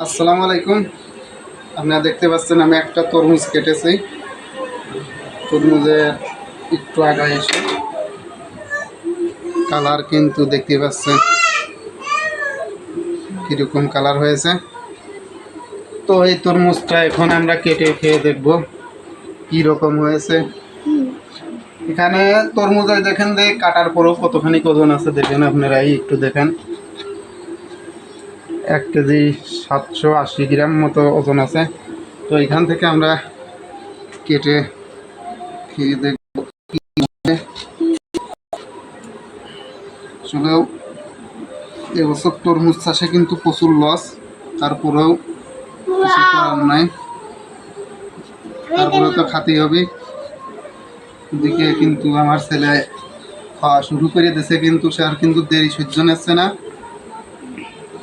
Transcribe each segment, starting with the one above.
আসসালামু আলাইকুম। আপনারা দেখতে পাচ্ছেন আমি একটা তরমুজ কেটেছি। তরমুজের একটু আগে এসে কালার কিন্তু দেখতে পাচ্ছেন কীরকম কালার হয়েছে। তো এই তরমুজটা এখন আমরা কেটে খেয়ে দেখব কী রকম হয়েছে। এখানে তরমুজের দেখেন যে কাটার পরেও কতখানি ওজন আছে দেখেন আপনারা এই একটু দেখেন। এক কেজি সাতশো আশি গ্রাম মতো ওজন আছে। তো এখান থেকে আমরা কেটে খেয়ে দেখব আসলেও এবছর তরমুজ চাষে কিন্তু প্রচুর লস তারপরেও কিছু করার নাই। তারপরে তো খাতেই হবে দিকে কিন্তু আমার ছেলে খাওয়া শুরু করে দিয়েছে কিন্তু সে আর কিন্তু দেরি সহ্য নিচ্ছে না।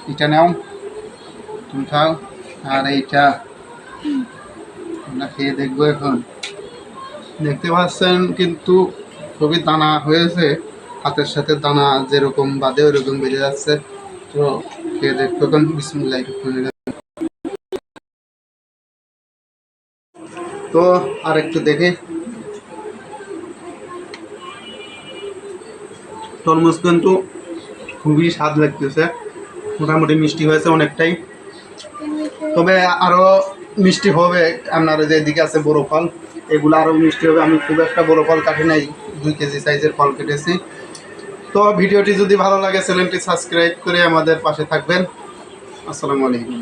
এটা নাও। তুমি খাও। আর এইটা। আমরা খেয়ে দেখব এখন। দেখতে পাচ্ছেন কিন্তু খুবই দানা হয়েছে। হাতের সাথে দানা যেরকম বাদে ওরকম বেড়ে যাচ্ছে। তো খেয়ে দেখব এখন। বিসমুল্লাহ তো আর একটু দেখে। তরমুজ কিন্তু খুবই স্বাদ লাগতেছে। মোটামুটি মিষ্টি হয়েছে অনেকটাই। তবে আরও মিষ্টি হবে আপনার যে এদিকে আছে বড় ফল। এগুলো আরও মিষ্টি হবে। আমি খুব একটা বড় ফল কাটি নাই, দুই কেজি সাইজের ফল কেটেছি। তো ভিডিওটি যদি ভালো লাগে, চ্যানেলটি সাবস্ক্রাইব করে আমাদের পাশে থাকবেন। আসসালামু আলাইকুম।